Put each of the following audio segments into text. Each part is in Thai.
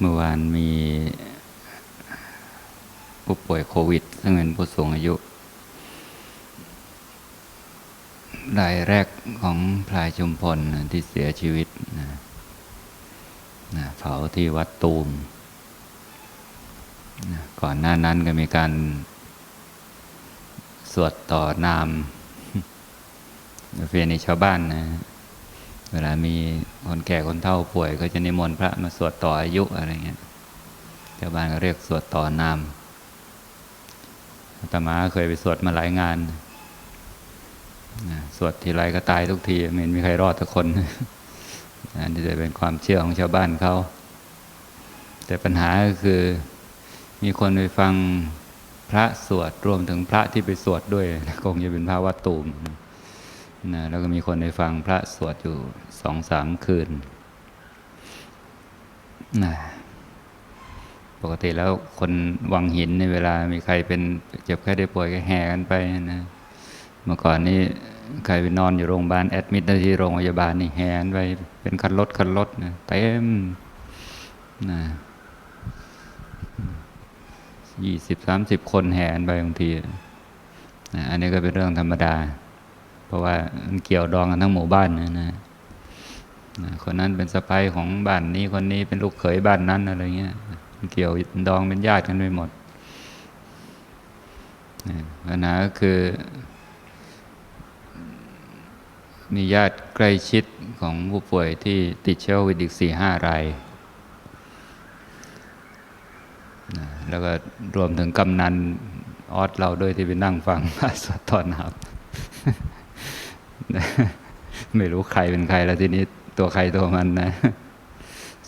เมื่อวานมีผู้ป่วยโควิด ซึ่งเป็นผู้สูงอายุ รายแรกของพลายชุมพลที่เสียชีวิตนะนะเผาที่วัดตูมนะก่อนหน้านั้นก็มีการสวดต่อนามเฟียในชาวบ้านนะ เวลามีคนแก่คนเฒ่าป่วย ก็จะนิมนต์พระมาสวดต่ออายุอะไรเงี้ยชาวบ้านก็เรียกสวดต่อนามอาตมาเคยไปสวดมาหลายงาน สวดทีไรก็ตายทุกทีไม่เห็นมีใครรอดทุกคนอันนี้จะเป็นความเชื่อของชาวบ้านเขา แต่ปัญหาก็คือมีคนไปฟังพระสวดรวมถึงพระที่ไปสวดด้วยคงจะเป็นพระวัดตูม นะแล้วก็มีคนได้ฟังพระสวดอยู่สองสามคืนนะปกติแล้วคนวังหินในเวลามีใครเป็นเจ็บไข้ได้ป่วยก็แห่กันไปนะเมื่อก่อนนี้ใครไปนอนอยู่โรงพยาบาลแอดมิดที่โรงพยาบาลนี่แห่กันไปเป็นคันรถคันรถนะเต็มนะยี่สิบสามสิบคนแห่กันไปบางทีนะอันนี้ก็เป็นเรื่องธรรมดา เพราะว่ามันเกี่ยวดองกันทั้งหมู่บ้านนะนะคนนั้นเป็นสะใภ้ของบ้านนี้คนนี้เป็นลูกเขยบ้านนั้นอะไรเงี้ยมันเกี่ยวดองเป็นญาติกันไปหมดปัญหาก็คือ มีญาติใกล้ชิดของผู้ป่วยที่ติดเชื้อโควิดอีกสี่ห้ารายแล้วก็รวมถึงกำนันออสเราด้วยที่ไปนั่งฟังพระสวดตอนหับ ไม่รู้ใครเป็นใครแล้วทีนี้ตัวใครตัวมันนะ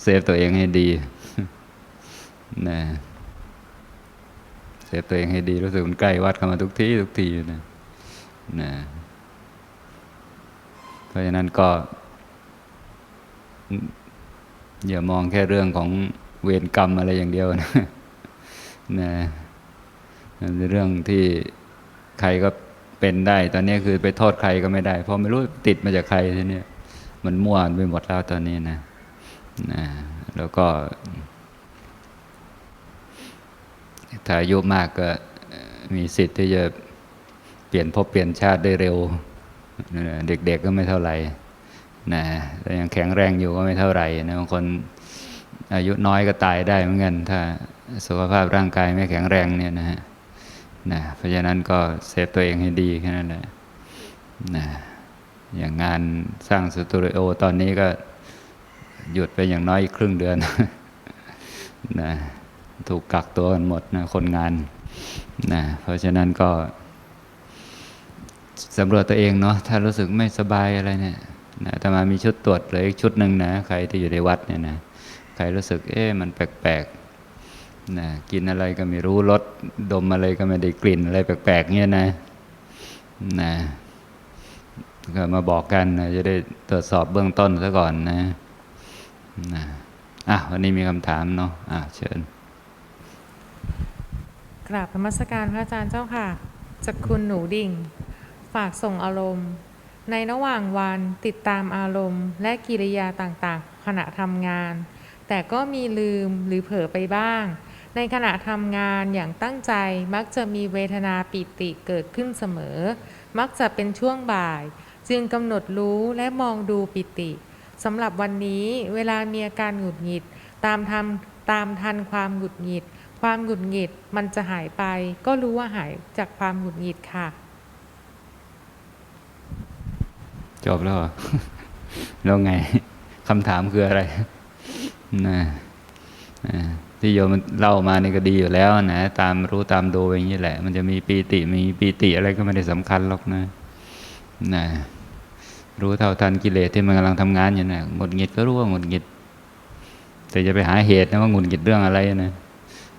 เซฟตัวเองให้ดีนะเซฟตัวเองให้ดีรู้สึกมันใกล้วัดเข้ามาทุกที่ทุกทีนะนะเพราะฉะนั้นก็ อย่ามองแค่เรื่องของเวรกรรมอะไรอย่างเดียวนะนะมันเป็นเรื่องที่ใครก็ เป็นได้ ตอนนี้คือไปโทษใครก็ไม่ได้ เพราะไม่รู้ติดมาจากใครทีนี้มันมั่วไปหมดแล้วตอนนี้นะนะแล้วก็ ถ้าอายุมากก็มีสิทธิ์ที่จะเปลี่ยนภพเปลี่ยนชาติได้เร็ว เด็กๆก็ไม่เท่าไหร่นะแต่ยังแข็งแรงอยู่ก็ไม่เท่าไหร่นะบางคนอายุน้อยก็ตายได้เหมือนกัน ถ้าสุขภาพร่างกายไม่แข็งแรงเนี่ยนะฮะ นะเพราะฉะนั้นก็เซฟตัวเองให้ดีแค่นั้นแหละนะอย่างงานสร้างสตูดิโอตอนนี้ก็หยุดไปอย่างน้อยอีกครึ่งเดือนนะถูกกักตัวกันหมดนะคนงานนะเพราะฉะนั้นก็สำรวจตัวเองเนาะถ้ารู้สึกไม่สบายอะไรเนี่ยนะแต่มามีชุดตรวจเหลยชุดหนึ่งนะ ใครที่อยู่ในวัดเนี่ยนะ ใครรู้สึกเอ๊ะมันแปลก นะกินอะไรก็ไม่รู้รสดมอะไรก็ไม่ได้กลิ่นอะไรแปลกๆเนี่ยนะนะก็มาบอกกันนะจะได้ตรวจสอบเบื้องต้นซะก่อนนะนะอะวันนี้มีคำถามเนาะอะเชิญ กราบธรรมสการพระอาจารย์เจ้าค่ะ จากคุณหนูดิ่ง ฝากส่งอารมณ์ ในระหว่างวันติดตามอารมณ์ และกิริยาต่างๆ ขณะทำงาน แต่ก็มีลืมหรือเผลอไปบ้าง ในขณะทำงานอย่างตั้งใจมักจะมีเวทนาปิติเกิดขึ้นเสมอ มักจะเป็นช่วงบ่าย จึงกำหนดรู้และมองดูปิติสำหรับวันนี้เวลามีอาการหงุดหงิด ตามทำตามทันความหงุดหงิด ความหงุดหงิดมันจะหายไป ก็รู้ว่าหายจากความหงุดหงิดค่ะ จบแล้วเหรอแล้วไงคำถามคืออะไรนะนะ ที่โยมเล่ามานี่ก็ดีอยู่แล้วนะตามรู้ตามดูอย่างนี้แหละ มันจะมีปีติมีปีติอะไรก็ไม่ได้สำคัญหรอกนะนะรู้เท่าทันกิเลสที่มันกำลังทำงานอยู่นะหงุดหงิดก็รู้ว่าหงุดหงิด แต่จะไปหาเหตุนะว่าหงุดหงิดเรื่องอะไรนะ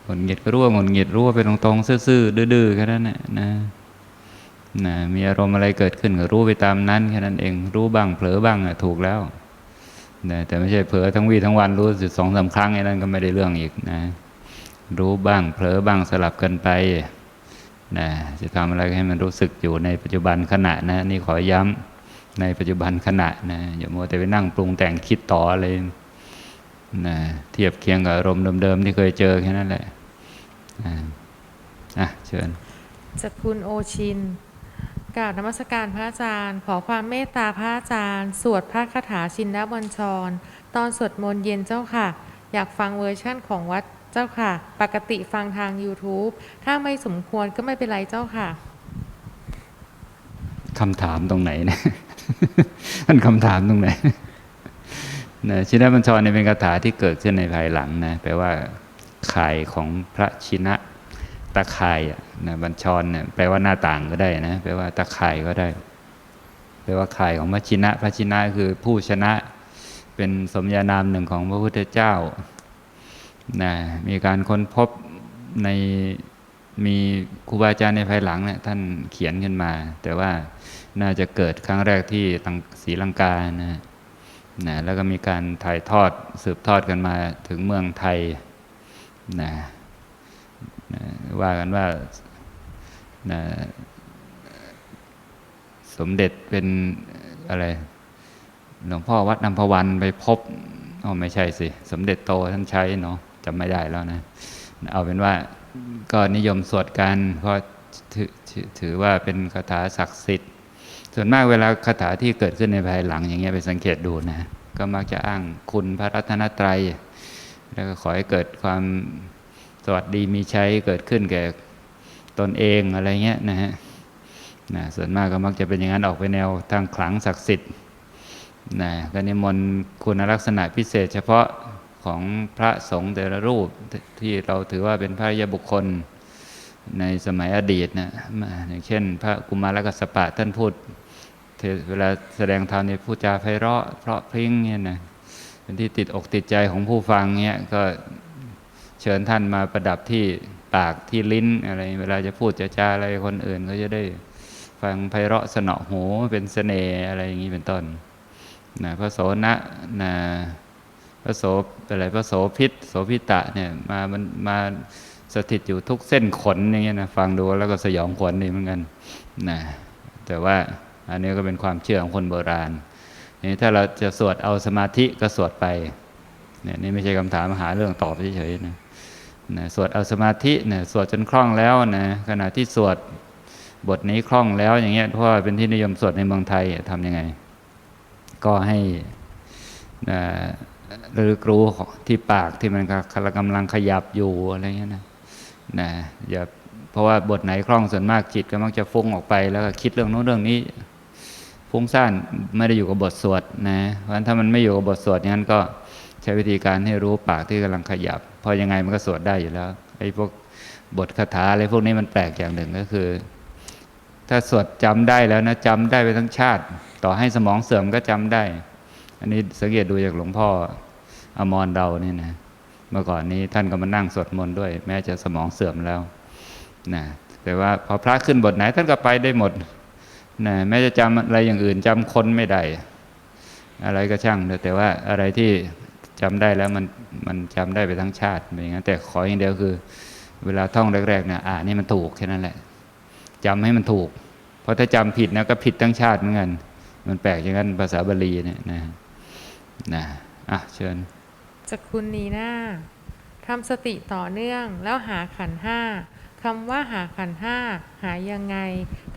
หงุดหงิดก็รู้ว่าหงุดหงิดรู้ว่าเป็นตรงๆซื่อๆดื้อๆแค่นั้นนะนะนะมีอารมณ์อะไรเกิดขึ้นก็รู้ไปตามนั้นแค่นั้นเอง รู้บ้างเผลอบ้างอะถูกแล้ว นะแต่ไม่ใช่เผลอทั้งวี่ทั้งวันรู้สิสองสาครั้งไอ้นั้นก็ไม่ได้เรื่องอีกนะ รู้บ้างเผลอบ้างสลับกันไปนะจะทำอะไรให้มันรู้สึกอยู่ในปัจจุบันขณะนะ นี่ขอย้ำในปัจจุบันขณะนะอย่ามัวแต่ไปนั่งปรุงแต่งคิดต่ออะไรนะเทียบเคียงกับอารมณ์เดิมๆที่เคยเจอแค่นั้นแหละอ่าอะเชิญจากคุณโอชิน กราบนมัสการพระอาจารย์ ขอความเมตตาพระอาจารย์ สวดพระคาถาชินนบัญชร ตอนสวดมนต์เย็นเจ้าค่ะ อยากฟังเวอร์ชั่นของวัดเจ้าค่ะ ปกติฟังทาง YouTube ถ้าไม่สมควรก็ไม่เป็นไรเจ้าค่ะคำถามตรงไหนเนะมันคำถามตรงไหนนะชินบัญชรเนี่ยเป็นคาถาที่เกิดขึ้นในภายหลังนะแปลว่าข่ายของพระชินะ ตะข่ายนะบัญชรเนี่ยแปลว่าหน้าต่างก็ได้นะแปลว่าตะข่ายก็ได้ แปลว่าข่ายของพระชินะพระชินะคือผู้ชนะเป็นสมญานามหนึ่งของพระพุทธเจ้านะมีการค้นพบในมีครูบาอาจารย์ในภายหลังเนี่ยท่านเขียนขึ้นมา แต่ว่าน่าจะเกิดครั้งแรกที่ตังศรีลังกานะนะแล้วก็มีการถ่ายทอดสืบทอดกันมาถึงเมืองไทยนะ นะว่ากันว่านะสมเด็จเป็นอะไร หลวงพ่อวัดนำพวันไปพบอ๋อไม่ใช่สิ สมเด็จโตท่านใช้เนาะจำไม่ได้แล้วนะ เอาเป็นว่าก็นิยมสวดกันเพราะถือถือถือว่าเป็นคาถาศักดิ์สิทธิ์ ส่วนมากเวลาคาถาที่เกิดขึ้นในภายหลังอย่างเงี้ยไปสังเกตดูนะ ก็มักจะอ้างคุณพระรัตนตรัย แล้วก็ขอให้เกิดความ สวัสดีมีใชัยเกิดขึ้นแก่ตนเองอะไรเงี้ยนะฮะนะส่วนมากก็มักจะเป็นอย่างนั้นออกไปแนวทางขลังศักดิ์สิทธิ์นะก็นิมนต์คุณลักษณะพิเศษ เฉพาะของพระสงฆ์แต่ละรูปที่เราถือว่าเป็นพระยบุคคลในสมัยอดีตนะอย่างเช่น พระกุมารกัสปะท่านพูดเทศเวลาแสดงธรรมเนี่ยพูดจาไพเราะเพราะพริ้งเนี่ยนะเป็นที่ติดอกติดใจของผู้ฟังเนี่ยก็ เชิญท่านมาประดับที่ปากที่ลิ้นอะไร เวลาจะพูดจะจาอะไรคนอื่นก็จะได้ฟังไพเราะสนอหูเป็นเสน่ห์อะไรอย่างนี้เป็นต้นนะพระโสนะนะพระโสอะไรพระโสพิษโสพิตะเนี่ยมามันมาสถิตอยู่ทุกเส้นขนอย่างเงี้ยนะฟังดูแล้วก็สยองขวัญนี่เหมือนกันนะแต่ว่าอันนี้ก็เป็นความเชื่อของคนโบราณนี่ถ้าเราจะสวดเอาสมาธิก็สวดไป เนี่ยนี่ไม่ใช่คำถามหาเรื่องตอบเฉยๆนะนะสวดเอาสมาธิเนี่ยสวดจนคล่องแล้วนะขณะที่สวดบทนี้คล่องแล้วอย่างเงี้ยเพราะเป็นที่นิยมสวดในเมืองไทยทํำยังไง ก็ให้นะระลึกรู้ที่ปากที่มันกำลังขยับอยู่อะไรเงี้ยนะนะอย่าเพราะว่าบทไหนคล่องส่วนมากจิตก็มักจะฟุ้งออกไปแล้วก็คิดเรื่องโน้นเรื่องนี้ฟุ้งซ่านไม่ได้อยู่กับบทสวดนะเพราะฉะนั้นถ้ามันไม่อยู่กับบทสวดงั้นก็ ใช้วิธีการให้รู้ปากที่กำลังขยับเพอยังไงมันก็สวดได้อยู่แล้วไอ้พวกบทคาถาอะไรพวกนี้มันแปลกอย่างหนึ่งก็คือ ถ้าสวดจำได้แล้วนะจำได้ไปทั้งชาติ ต่อให้สมองเสื่อมก็จำได้ อันนี้สังเกตดูจากหลวงพ่ออมรเราเนี่ยนะเมื่อก่อนนี้ท่านก็มานั่งสวดมนต์ด้วย แม้จะสมองเสื่อมแล้วนะแต่ว่าพอพระขึ้นบทไหนท่านก็ไปได้หมดนะแม้จะจำอะไรอย่างอื่นจำคนไม่ได้ อะไรก็ช่างแต่ว่าอะไรที่ จำได้แล้วมันมันจำได้ไปทั้งชาติเป็นอย่างนั้นแต่ขออย่างเดียวคือ เวลาท่องแรกๆเนี่ยอ่านี่มันถูกแค่นั้นแหละจำให้มันถูก เพราะถ้าจำผิดนะก็ผิดทั้งชาติเหมือนกันมันแปลกอย่างนั้นภาษาบาลีเนี่ยนะนะอะเชิญจากคุณนีน่าทำสติต่อเนื่องแล้วหาขันธ์ห้าคำว่าหาขันธ์ห้าหายังไง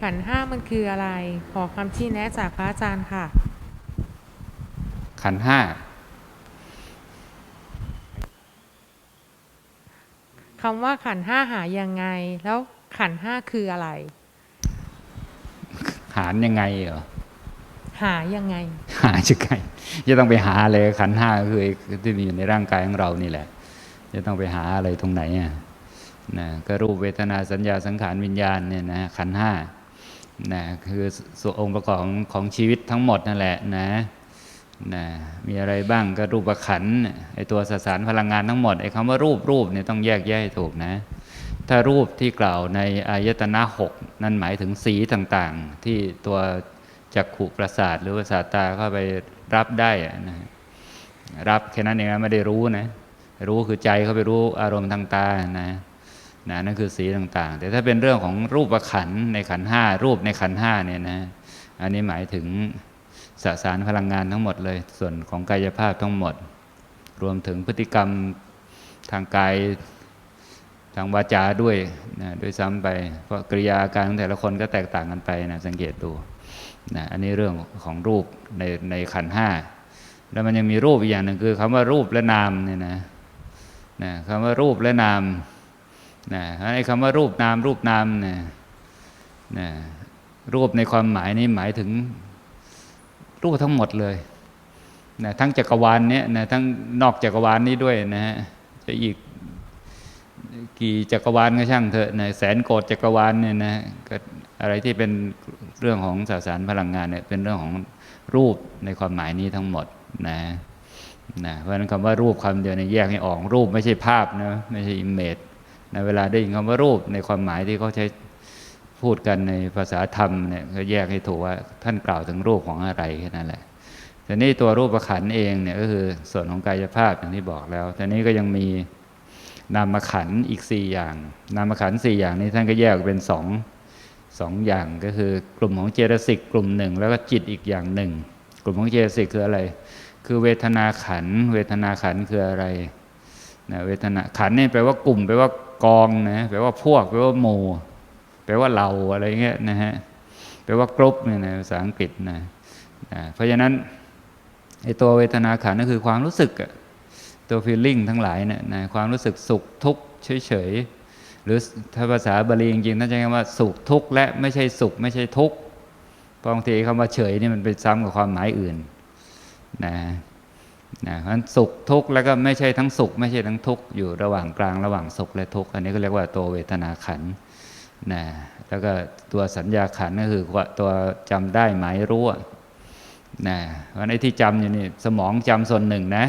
ขันธ์ห้ามันคืออะไร ขอคำชี้แนะจากพระอาจารย์ค่ะ ขันธ์ห้า คำว่าขันธ์ห้าหายังไง แล้วขันธ์ห้าคืออะไร หารยังไงเหรอหายังไง หาจะไงจะต้องไปหาอะไรขันธ์ห้าก็คือไอ้ที่มีอยู่ในร่างกายของเรานี่แหละ จะต้องไปหาอะไรตรงไหนอะนะก็รูปเวทนาสัญญาสังขารวิญญาณเนี่ยนะขันธ์ห้านะคือส่วนองค์ประกอบของของชีวิตทั้งหมดนั่นแหละนะ นะมีอะไรบ้างก็รูปขันไอตัวสสารพลังงานทั้งหมดไอคำว่ารูปรูปเนี่ยต้องแยกแยะให้ถูกนะ ถ้ารูปที่กล่าวในอายตนะหกนั่นหมายถึงสีต่างๆ ที่ตัวจักขุประสาทหรือประสาทตาเข้าไปรับได้นะรับแค่นั้นเองนะไม่ได้รู้นะ รู้คือใจเข้าไปรู้อารมณ์ทางตานะนะนั่นคือสีต่างๆ แต่ถ้าเป็นเรื่องของรูปขันในขันห้ารูปในขันห้าเนี่ยนะ อันนี้หมายถึง สสารพลังงานทั้งหมดเลย ส่วนของกายภาพทั้งหมด รวมถึงพฤติกรรมทางกายทางวาจาด้วยนะด้วยซ้ำไป เพราะกริยาอาการของแต่ละคนก็แตกต่างกันไปนะสังเกตดูนะอันนี้เรื่องของรูปในในขันห้าแล้วมันยังมีรูปอีกอย่างหนึ่งคือคำว่ารูปและนามเนี่ยนะนะคำว่ารูปและนามนะไอ้คำว่ารูปนามรูปนามเนี่ยนะรูปในความหมายนี้หมายถึง รูปทั้งหมดเลยนะทั้งจักรวาลเนี้ยนะทั้งนอกจักรวาลนี้ด้วยนะฮะจะอีกกี่จักรวาลก็ช่างเถอะนะแสนโกดจักรวาลเนี่ยนะก็อะไรที่เป็นเรื่องของสสารพลังงานเนี่ยเป็นเรื่องของรูปในความหมายนี้ทั้งหมดนะนะเพราะนั้นคำว่ารูปคำเดียวเนี่ยแยกให้ออกรูปไม่ใช่ภาพนะไม่ใช่อิมเมจนะเวลาได้ยินคำว่ารูปในความหมายที่เขาใช้ พูดกันในภาษาธรรมเนี่ยก็แยกให้ถูกว่าท่านกล่าวถึงรูปของอะไรแค่นั้นแหละแต่นี่ตัวรูปขันเองเนี่ยก็คือส่วนของกายภาพอย่างที่บอกแล้วแต่นี้ก็ยังมีนามขันอีกสี่อย่าง นามขันสี่อย่างนี้ท่านก็แยกเป็นสองสองอย่างก็คือกลุ่มของเจตสิกกลุ่มหนึ่ง แล้วก็จิตอีกอย่างหนึ่ง กลุ่มของเจตสิกคืออะไร คือเวทนาขัน เวทนาขันคืออะไรนะเวทนาขันนี่แปลว่ากลุ่มแปลว่ากองนะแปลว่าพวกแปลว่าหมู่ ลว่าเราอะไรเงี้ยนะฮะแปลว่ากรุ๊ปเนี่ยนะภาษาอังกฤษนะนะเพราะฉะนั้นไอ้ตัวเวทนาขันธ์ก็คือความรู้สึกอะตัวฟีลลิ่งทั้งหลายเนี่ยนะความรู้สึกสุขทุกข์เฉยๆหรือถ้าภาษาบาลีจริงๆท่านใช้คำว่าสุขทุกข์และไม่ใช่สุขไม่ใช่ทุกข์เพราะบางทีคำว่าเฉยนี่มันไปซ้ำกับความหมายอื่นนะนะเพราะฉะนั้นสุขทุกข์แล้วก็ไม่ใช่ทั้งสุข ไม่ใช่ทั้งทุกข์อยู่ระหว่างกลางระหว่างสุขและทุกข์อันนี้ก็เรียกว่าตัวเวทนาขันธ์ นะแล้วก็ตัวสัญญาขันก็คือตัวจำได้หมายรู้นะเพราะฉะนั้นไอ้ที่จำอยู่นี่สมองจำส่วนหนึ่งนะ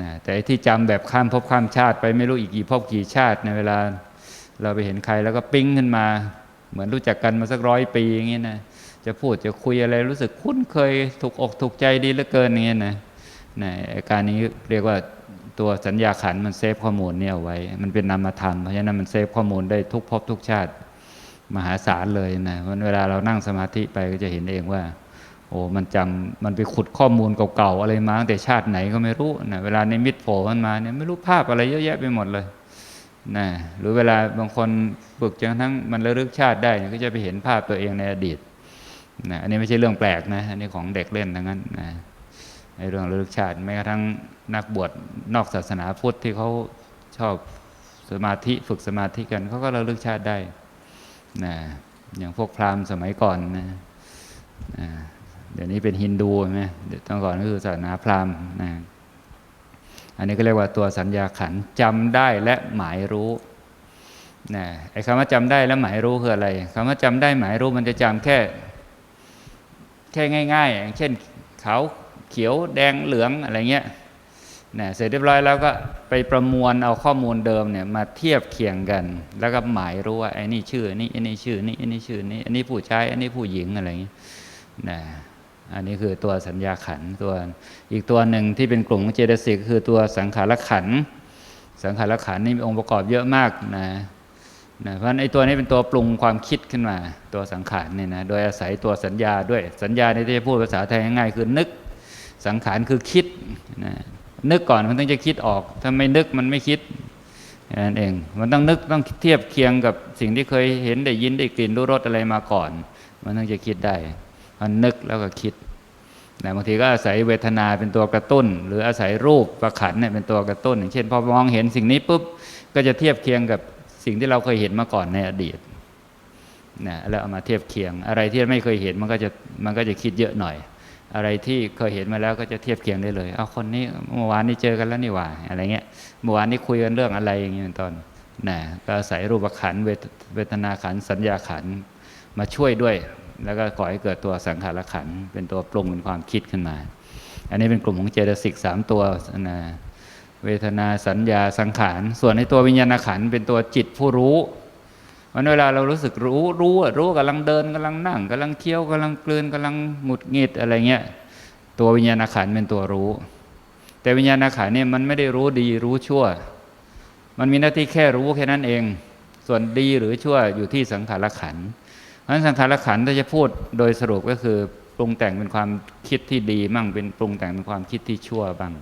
นะแต่ที่จำแบบข้ามภพข้ามชาติ ไปไม่รู้อีกกี่ภพกี่ชาติในเวลาเราไปเห็นใครแล้วก็ปิ้งขึ้นมา เหมือนรู้จักกันมาสักร้อยปีอย่างเงี้นะจะพูดจะคุยอะไรรู้สึกคุ้นเคยถูกอกถูกใจดีเหลือเกินอย่างเงี้นะนะอาการนี้เรียกว่า ตัวสัญญาขันมันเซฟข้อมูลเนี่ยเอาไว้ มันเป็นนามธรรมเพราะฉะนั้นมันเซฟข้อมูลได้ทุกภพทุกชาติมหาศาลเลยนะวันเวลาเรานั่งสมาธิไปก็จะเห็นเองว่า โอ้มันจำมันไปขุดข้อมูลเก่าๆอะไรมาตั้งแต่ชาติไหนก็ไม่รู้นะเวลาในมิตรโผล่มันมาเนี่ยไม่รู้ภาพอะไรเยอะแยะไปหมดเลยนะหรือเวลาบางคนฝึกจนกระทั่งมันระลึกชาติได้เนี่ยก็จะไปเห็นภาพตัวเองในอดีตนะอันนี้ไม่ใช่เรื่องแปลกนะอันนี้ของเด็กเล่นทั้งนั้นนะ ในเรื่องระลึกชาติแม้กระทั่งนักบวชนอกศาสนาพุทธที่เขาชอบสมาธิฝึกสมาธิกันเขาก็ระลึกชาติได้นะอย่างพวกพราหมณ์สมัยก่อนนะนะเดี๋ยวนี้เป็นฮินดูใช่ไหมเดี๋ยวตั้งก่อนก็คือศาสนาพราหมณ์นะอันนี้ก็เรียกว่าตัวสัญญาขันธ์จำได้และหมายรู้นะไอ้คำว่าจำได้และหมายรู้คืออะไรคำว่าจำได้หมายรู้มันจะจำแค่ แค่ง่าย ๆ อย่างเช่น เขา เขียวแดงเหลืองอะไรเงี้ยนะเสร็จเรียบร้อยแล้วก็ไปประมวลเอาข้อมูลเดิมเนี่ยมาเทียบเคียงกัน แล้วก็หมายรู้ว่าไอ้นี่ชื่อนี่ไอ้นี่ชื่อนี่ไอ้นี่ชื่อนี่อันนี้ผู้ชายอันนี้ผู้หญิงอะไรอย่างเงี้ยนะอันนี้คือตัวสัญญาขันตัวอีกตัวหนึ่งที่เป็นกลุ่มเจตสิกคือตัวสังขารขัน สังขารขันนี่มีองค์ประกอบเยอะมากนะนะเพราะฉะนั้นไอ้ตัวนี้เป็นตัวปรุงความคิดขึ้นมา ตัวสังขารเนี่ยนะโดยอาศัยตัวสัญญาด้วยสัญญาในที่พูดภาษาไทยง่ายๆคือนึก สังขารคือคิดนะนึกก่อนมันต้องจะคิดออก ถ้าไม่นึกมันไม่คิดนั่นเอง มันต้องนึกต้องเทียบเคียงกับสิ่งที่เคยเห็นได้ยินได้กลิ่นรู้รสอะไรมาก่อน มันต้องจะคิดได้มันนึกแล้วก็คิดนะบางทีก็อาศัยเวทนาเป็นตัวกระตุ้น หรืออาศัยรูปประขันเนี่ยเป็นตัวกระตุ้น อย่างเช่นพอมองเห็นสิ่งนี้ปุ๊บก็จะเทียบเคียงกับสิ่งที่เราเคยเห็นมาก่อนในอดีตนะแล้วเอามาเทียบเคียงอะไรที่ไม่เคยเห็นมันก็จะมันก็จะคิดเยอะหน่อย อะไรที่เคยเห็นมาแล้วก็จะเทียบเคียงได้เลยเอาคนนี้เมื่อวานนี้เจอกันแล้วนี่หว่า อะไรเงี้ยเมื่อวานนี้คุยกันเรื่องอะไรอย่างเงี้ยเป็นต้นนะก็อาศัยรูปขันเวทเวทนาขันสัญญาขันมาช่วยด้วย แล้วก็ก่อให้เกิดตัวสังขารขันเป็นตัวปรุงเป็นความคิดขึ้นมา อันนี้เป็นกลุ่มของเจตสิกสามตัวนะเวทนาสัญญาสังขาร ส่วนในตัววิญญาณขันเป็นตัวจิตผู้รู้ วันเวลาเรารู้สึกรู้รู้รู้กำลังเดินกำลังนั่งกำลังเคี้ยวกำลังกลืนกำลังหงุดหงิดอะไรเงี้ยตัววิญญาณขันเป็นตัวรู้ แต่วิญญาณขันเนี่ยมันไม่ได้รู้ดีรู้ชั่ว มันมีหน้าที่แค่รู้แค่นั้นเอง ส่วนดีหรือชั่วอยู่ที่สังขารขันเพราะฉะนั้นสังขารขันถ้าจะพูดโดยสรุปก็คือปรุงแต่งเป็นความคิดที่ดีบ้างเป็นปรุงแต่งเป็นความคิดที่ชั่วบ้าง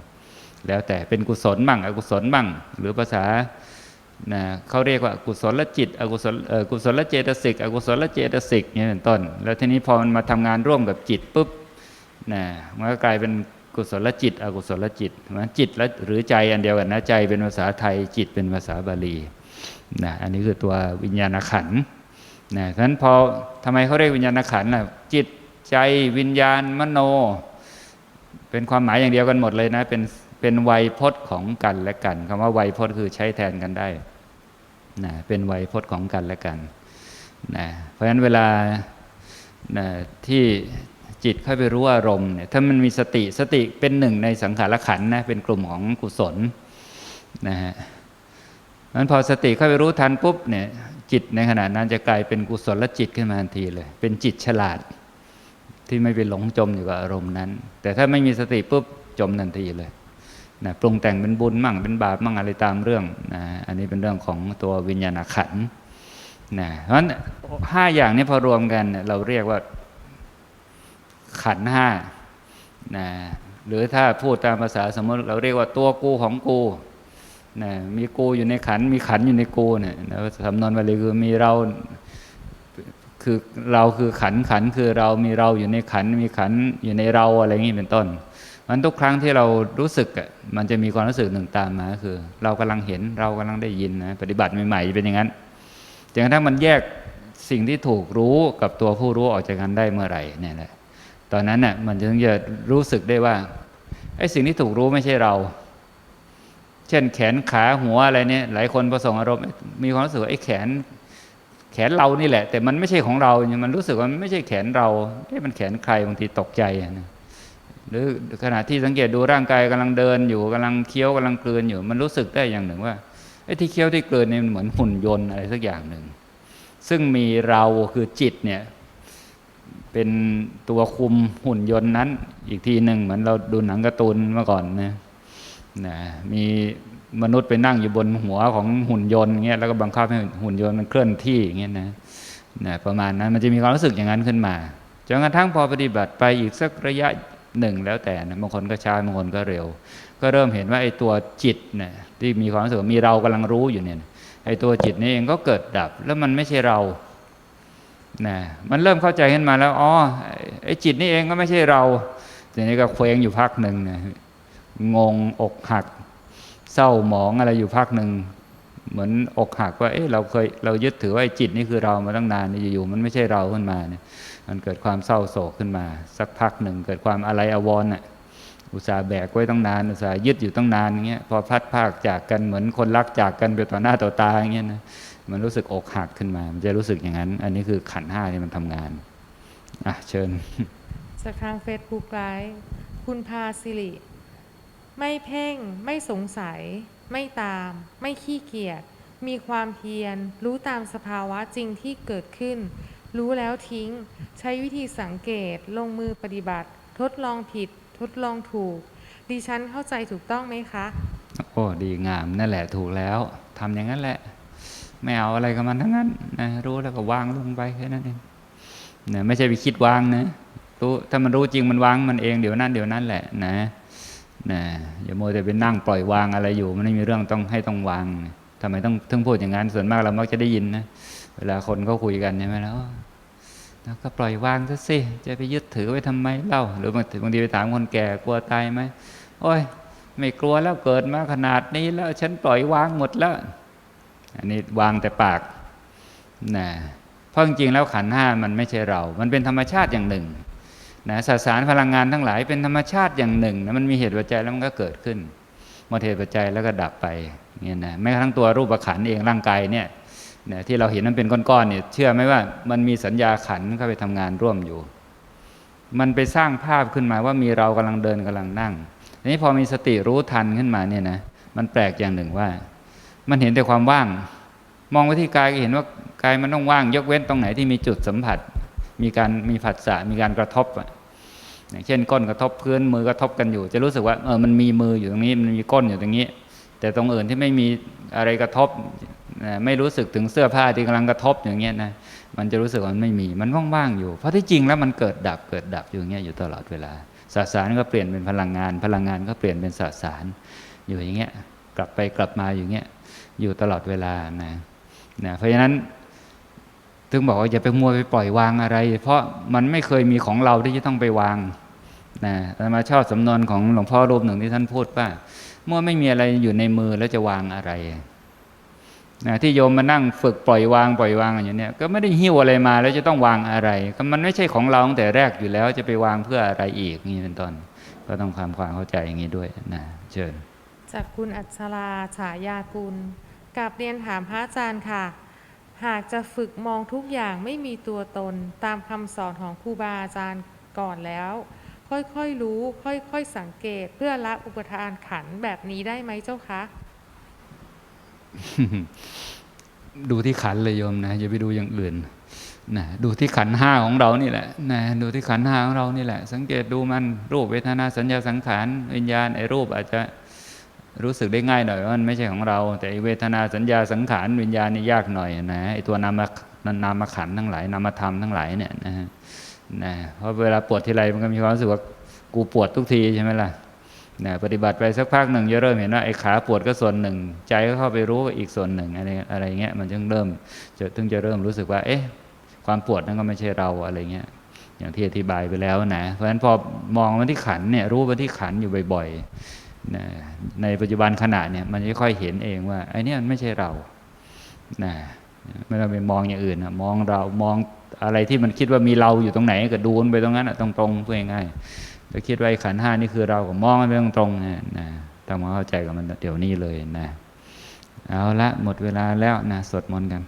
แล้วแต่เป็นกุศลบ้างอกุศลบ้าง หรือภาษา นะเขาเรียกว่ากุศลจิตอกุศลอกุศลเจตสิกอกุศลเจตสิกเนี่ยเป็นต้น แล้วทีนี้พอมันมาทำงานร่วมกับจิตปุ๊บนะมันก็กลายเป็นกุศลจิต อกุศลจิตมันจิตและหรือใจอันเดียวกันนะใจเป็นภาษาไทยจิตเป็นภาษาบาลีนะอันนี้คือตัววิญญาณขันธ์นะฉะนั้นพอทำไมเขาเรียกวิญญาณขันธ์ล่ะจิตใจวิญญาณมโน เป็นความหมายอย่างเดียวกันหมดเลยนะเป็นเป็นไวยพจน์ของกันและกันคำว่าไวยพจน์คือใช้แทนกันได้ นะเป็นไวยพจน์ของกันและกันนะเพราะฉะนั้นเวลานะที่จิตเข้าไปรู้อารมณ์เนี่ยถ้ามันมีสติสติเป็นหนึ่งในสังขารขันนะเป็นกลุ่มของกุศลนะฮะนั้นพอสติเข้าไปรู้ทันปุ๊บเนี่ยจิตในขณะนั้นจะกลายเป็นกุศลจิตขึ้นมาทันทีเลย เป็นจิตฉลาด ที่ไม่ไปหลงจมอยู่กับอารมณ์นั้น แต่ถ้าไม่มีสติปุ๊บจมทันทีเลย นะปรุงแต่งเป็นบุญมั่งเป็นบาปมั่งอะไรตามเรื่องนะอันนี้เป็นเรื่องของตัววิญญาณขันนะเพราะฉะนั้นห้าอย่างนี้พอรวมกันเราเรียกว่าขันห้านะหรือถ้าพูดตามภาษาสมมติเราเรียกว่าตัวกูของกูนะมีกูอยู่ในขันมีขันอยู่ในกูเนี่ยนะสำนวนบาลีคือมีเราคือเราคือขันขันคือเรามีเราอยู่ในขันมีขันอยู่ในเราอะไรอย่างนี้เป็นต้น มันทุกครั้งที่เรารู้สึกอะมันจะมีความรู้สึกหนึ่งตามมาคือ เรากำลังเห็นเรากำลังได้ยินนะปฏิบัติใหม่ๆเป็นอย่างนั้นจนกระทั่งมันแยกสิ่งที่ถูกรู้กับตัวผู้รู้ออกจากกันได้เมื่อไหร่เนี่ยแหละตอนนั้นน่ะมันจึงจะรู้สึกได้ว่าไอ้สิ่งที่ถูกรู้ไม่ใช่เรา เช่นแขนขาหัวอะไรเนี่ยหลายคนประสงอารมณ์มีความรู้สึกไอ้แขนแขนเรานี่แหละ แต่มันไม่ใช่ของเราเนี่ยมันรู้สึกว่ามันไม่ใช่แขนเราเอ๊ะมันแขนใครบางทีตกใจอะนะ หรือขณะที่สังเกตดูร่างกายกำลังเดินอยู่กำลังเคี้ยวกำลังกลืนอยู่ มันรู้สึกได้อย่างหนึ่งว่าไอ้ที่เคี้ยวที่กลืนเนี่ยมันเหมือนหุ่นยนต์อะไรสักอย่างหนึ่งซึ่งมีเราคือจิตเนี่ยเป็นตัวคุมหุ่นยนต์นั้น อีกทีหนึ่งเหมือนเราดูหนังการ์ตูนเมื่อก่อนนะนะมีมนุษย์ไปนั่งอยู่บนหัวของหุ่นยนต์เงี้ยแล้วก็บังคับให้หุ่นยนต์มันเคลื่อนที่อย่างเงี้ยนะนะประมาณนั้นมันจะมีความรู้สึกอย่างนั้นขึ้นมาจนกระทั่งพอปฏิบัติไปอีกสักระยะ หนึ่งแล้วแต่นะบางคนก็ช้าบางคนก็เร็ว ก็เริ่มเห็นว่าไอ้ตัวจิตเนี่ยที่มีความรู้สึกมีเรากำลังรู้อยู่เนี่ยไอ้ตัวจิตนี่เองก็เกิดดับ แล้วมันไม่ใช่เรานะมันเริ่มเข้าใจขึ้นมาแล้วอ๋อไอ้จิตนี่เองก็ไม่ใช่เราทีนี้ก็เคว้งอยู่พักหนึ่งนะงงอกหัก เศร้าหมองอะไรอยู่พักหนึ่ง เหมือนอกหักว่าเอ๊ะเราเคยเรายึดถือว่าไอ้จิตนี่คือเรามาตั้งนานนี่อยู่ๆมันไม่ใช่เราขึ้นมาเนี่ยมันเกิดความเศร้าโศกขึ้นมา สักพักหนึ่งเกิดความอะไรอาวร์อะอุตส่าห์แบกไว้ตั้งนานอุตส่าห์ยึดอยู่ตั้งนานอย่างเงี้ยพอพัดพรากจากกันเหมือนคนรักจากกันไปต่อหน้าต่อตาอย่างเงี้ยนะมันรู้สึกอกหักขึ้นมา มันจะรู้สึกอย่างนั้น อันนี้คือขันห้าที่มันทำงานอะเชิญจากทางเฟซบุ๊กไลฟ์คุณพาสิริ ไม่เพ่งไม่สงสัย ไม่ตาม ไม่ขี้เกียจ มีความเพียร รู้ตามสภาวะจริงที่เกิดขึ้น รู้แล้วทิ้ง ใช้วิธีสังเกต ลงมือปฏิบัติ ทดลองผิด ทดลองถูก ดิฉันเข้าใจถูกต้องไหมคะ โอ้ดีงามนั่นแหละถูกแล้วทำอย่างนั้นแหละ ไม่เอาอะไรกับมันทั้งนั้นนะรู้แล้วก็วางลงไปแค่นั้นเองนะไม่ใช่ไปคิดวางนะรู้ถ้ามันรู้จริงมันวางมันเองเดี๋ยวนั้นเดี๋ยวนั้นแหละนะ นะอย่าโมวแต่ไปนั่งปล่อยวางอะไรอยู่ มันไม่มีเรื่องต้องให้ต้องวางทำไมต้องถึงพูดอย่างนั้นส่วนมากเรามักจะได้ยินนะเวลาคนเขาคุยกันใช่ไหมแล้วแล้วก็ปล่อยวางซะสิจะไปยึดถือไว้ทำไมเล่า หรือบางทีบางทีไปถามคนแก่กลัวตายไหมโอ้ย ไม่กลัวแล้วเกิดมาขนาดนี้แล้ว ฉันปล่อยวางหมดแล้ว อันนี้วางแต่ปากนะเพราะจริงๆแล้วขันห้ามันไม่ใช่เรา มันเป็นธรรมชาติอย่างหนึ่ง นะสสารพลังงานทั้งหลายเป็นธรรมชาติอย่างหนึ่งนะมันมีเหตุปัจจัยแล้วมันก็เกิดขึ้นหมดเหตุปัจจัยแล้วก็ดับไปเนี่ยนะแม้กระทั่งตัวรูปขันเองร่างกายเนี่ยนะที่เราเห็นมันเป็นก้อนๆเนี่ยเชื่อไหมว่ามันมีสัญญาขันเข้าไปทำงานร่วมอยู่ มันไปสร้างภาพขึ้นมาว่ามีเรากำลังเดินกำลังนั่งทีนี้พอมีสติรู้ทันขึ้นมาเนี่ยนะมันแปลกอย่างหนึ่งว่า มันเห็นแต่ความว่าง มองไปที่กายก็เห็นว่ากายมันต้องว่าง ยกเว้นตรงไหนที่มีจุดสัมผัส มีการมีผัสสะมีการกระทบอย่างเช่นก้นกระทบพื้นมือกระทบกันอยู่ จะรู้สึกว่าเออมันมีมืออยู่ตรงนี้มันมีก้นอยู่ตรงนี้ แต่ตรงอื่นที่ไม่มีอะไรกระทบไม่รู้สึกถึงเสื้อผ้าที่กำลังกระทบอย่างเงี้ยนะมันจะรู้สึกว่ามันไม่มีมันว่างๆอยู่ เพราะที่จริงแล้วมันเกิดดับเกิดดับอยู่อย่างเงี้ยอยู่ตลอดเวลาสสารก็เปลี่ยนเป็นพลังงาน พลังงานก็เปลี่ยนเป็นสสารอยู่อย่างเงี้ยกลับไปกลับมาอยู่เงี้ยอยู่ตลอดเวลานะนะเพราะฉะนั้น ถึงบอกว่าอย่าไปมัวไปปล่อยวางอะไร เพราะมันไม่เคยมีของเราที่จะต้องไปวางนะมาชอบสำนวนของหลวงพ่อรูปหนึ่งที่ท่านพูดว่าเมื่อไม่มีอะไรอยู่ในมือแล้วจะวางอะไรนะที่โยมมานั่งฝึกปล่อยวางปล่อยวางอย่างเนี้ยก็ไม่ได้หิ้วอะไรมาแล้วจะต้องวางอะไร ก็มันไม่ใช่ของเราตั้งแต่แรกอยู่แล้วจะไปวางเพื่ออะไรอีกนี่เป็นต้นก็ต้องความความเข้าใจอย่างนี้ด้วยนะเชิญจากคุณอัชราฉายากุลกับเรียนถามพระอาจารย์ค่ะ หากจะฝึกมองทุกอย่างไม่มีตัวตนตามคำสอนของครูบาอาจารย์ก่อนแล้ว ค่อยๆรู้ ค่อยๆสังเกตเพื่อละอุปทานขันแบบนี้ได้ไหมเจ้าคะ ดูที่ขันเลยโยมนะอย่าไปดูอย่างอื่นนะดูที่ขันห้าของเรานี่แหละนะดูที่ขันห้าของเรานี่แหละ สังเกตดูมันรูปเวทนาสัญญาสังขารวิญญาณไอ้รูปอาจจะ รู้สึกได้ง่ายหน่อยว่ามันไม่ใช่ของเรา แต่เวทนาสัญญาสังขารวิญญาณนี่ยากหน่อยนะไอตัวนามนามขันทั้งหลายนามธรรมทั้งหลายเนี่ยนะนะเพราะเวลาปวดทีไรมันก็มีความรู้สึกว่ากูปวดทุกทีใช่ไหมล่ะนะปฏิบัติไปสักพักหนึ่งจะเริ่มเห็นว่าไอ้ขาปวดก็ส่วนหนึ่ง ใจก็เข้าไปรู้อีกส่วนหนึ่งอะไรอะไรเงี้ยมันจึงเริ่มจะถึงจะเริ่มรู้สึกว่า เอ๊ะ ความปวดนั่นก็ไม่ใช่เราอะไรเงี้ยอย่างที่อธิบายไปแล้วนะเพราะฉะนั้นพอมองมาที่ขันเนี่ยรู้มาที่ขันอยู่บ่อย ๆ นะในปัจจุบันขณะเนี่ยมันจะค่อยเห็นเองว่าไอ้เนี่ยมันไม่ใช่เรานะไม่ต้องไปมองอย่างอื่นนะมองเรามองอะไรที่มันคิดว่ามีเราอยู่ตรงไหนก็ดูนไปตรงนั้นอะตรงเพื่อง่ายถ้าคิดว่าไอ้ขันห้านี่คือเราก็มองมันไปตรงๆนะนะทำความเข้าใจกับมันเดี๋ยวนี้เลยนะ เอาละหมดเวลาแล้วนะสวดมนต์กัน